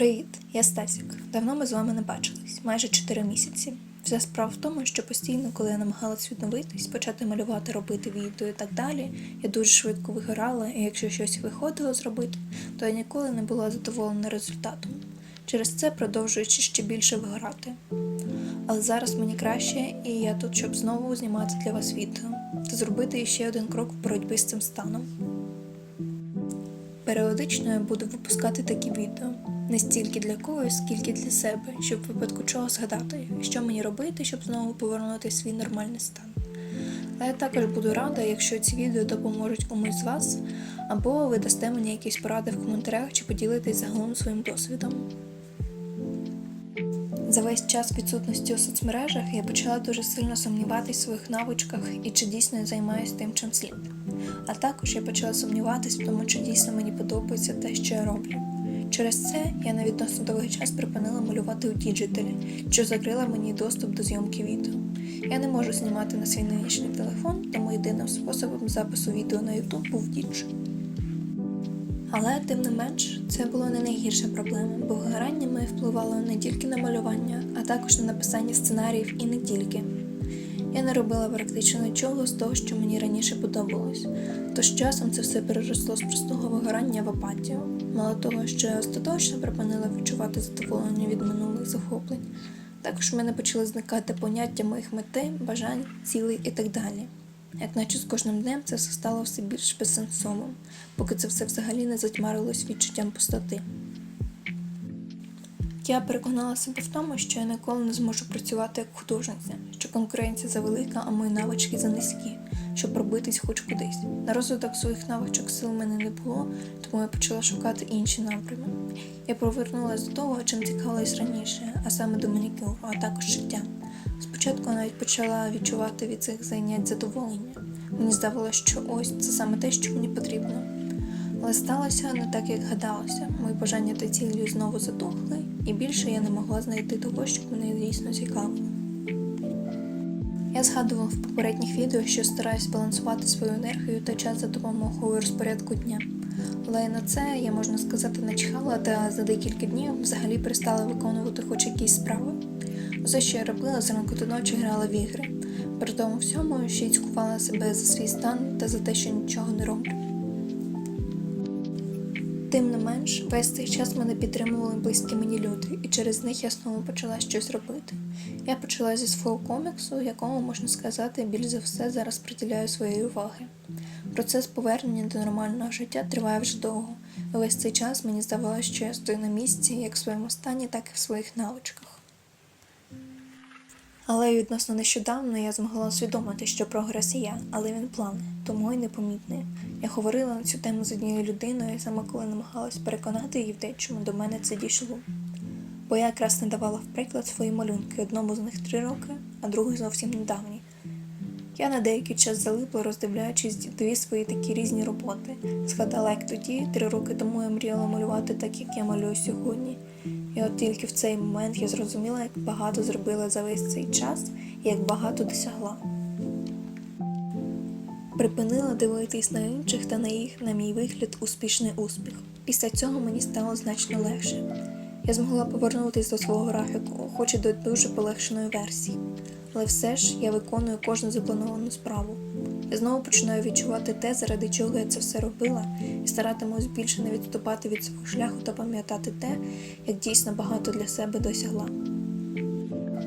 Привіт, я Стасік. Давно ми з вами не бачились, майже 4 місяці. Вся справа в тому, що постійно, коли я намагалась відновитись, почати малювати, робити відео і так далі, я дуже швидко вигорала, і якщо щось виходило зробити, то я ніколи не була задоволена результатом. Через це продовжуючи ще більше вигорати. Але зараз мені краще, і я тут, щоб знову знімати для вас відео та зробити ще один крок в боротьбі з цим станом. Періодично я буду випускати такі відео. Не стільки для когось, скільки для себе, щоб в випадку чого згадати, що мені робити, щоб знову повернути свій нормальний стан. Але я також буду рада, якщо ці відео допоможуть комусь з вас, або ви дасте мені якісь поради в коментарях чи поділитесь загалом своїм досвідом. За весь час відсутності у соцмережах я почала дуже сильно сумніватися в своїх навичках і чи дійсно я займаюся тим, чим слід. А також я почала сумніватись в тому, чи дійсно мені подобається те, що я роблю. Через це я на відносно довгий час припинила малювати у діджиталі, що закрила мені доступ до зйомки відео. Я не можу знімати на свій нинішній телефон, тому єдиним способом запису відео на YouTube був дідж. Але тим не менш, це було не найгірша проблема, бо вигорання моє впливало не тільки на малювання, а також на написання сценаріїв і не тільки. Я не робила практично нічого з того, що мені раніше подобалось, тож часом це все переросло з простого вигорання в апатію. Мало того, що я остаточно припинила відчувати задоволення від минулих захоплень, також в мене почали зникати поняття моїх мети, бажань, цілей і так далі. Як наче з кожним днем це все стало все більш безсенсовим, поки це все взагалі не затьмарилось відчуттям пустоти. Я переконала себе в тому, що я ніколи не зможу працювати як художниця, що конкуренція завелика, а мої навички занизькі, щоб пробитись хоч кудись. На розвиток своїх навичок сил в мене не було, тому я почала шукати інші напрями. Я повернулася до того, чим цікавилась раніше, а саме до манікюру, а також життя. Спочатку я навіть почала відчувати від цих занять задоволення. Мені здавалося, що ось це саме те, що мені потрібно. Але сталося не так, як гадалося. Мої бажання та цілі знову затухли, і більше я не могла знайти того, що мене дійсно цікавило. Я згадувала в попередніх відео, що стараюсь балансувати свою енергію та час за допомогою розпорядку дня. Але на це я можна сказати начхала та за декілька днів взагалі перестала виконувати хоч якісь справи. Усе, що я робила зранку до ночі грала в ігри. При тому всьому ще й цькувала себе за свій стан та за те, що нічого не роблю. Тим не менш, весь цей час мене підтримували близькі мені люди, і через них я знову почала щось робити. Я почала зі свого коміксу, якому можна сказати, більш за все зараз приділяю своєї уваги. Процес повернення до нормального життя триває вже довго. Весь цей час мені здавалося, що я стою на місці як в своєму стані, так і в своїх навичках. Але відносно нещодавно я змогла усвідомити, що прогрес є, але він плавний, тому й непомітний. Я говорила на цю тему з однією людиною, саме коли намагалась переконати її в те, чому до мене це дійшло. Бо я якраз не давала в приклад свої малюнки, одному з них три роки, а другий зовсім недавній. Я на деякий час залипла, роздивляючись дві свої такі різні роботи. Згадала, як тоді, три роки тому я мріяла малювати так, як я малюю сьогодні. І от тільки в цей момент я зрозуміла, як багато зробила за весь цей час і як багато досягла. Припинила дивитись на інших та на їх, на мій вигляд, успішний успіх. Після цього мені стало значно легше. Я змогла повернутися до свого графіку, хоч і до дуже полегшеної версії. Але все ж я виконую кожну заплановану справу. Я знову починаю відчувати те, заради чого я це все робила, і старатимусь більше не відступати від свого шляху та пам'ятати те, як дійсно багато для себе досягла.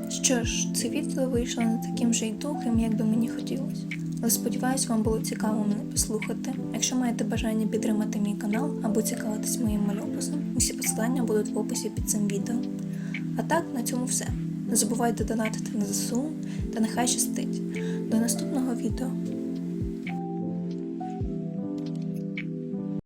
Що ж, це відео вийшло не таким же й довгим, як би мені хотілося. Але сподіваюсь, вам було цікаво мене послухати. Якщо маєте бажання підтримати мій канал або цікавитись моїм мальописом, усі посилання будуть в описі під цим відео. А так, на цьому все. Не забувайте донатити на ЗСУ та нехай щастить. До наступного відео.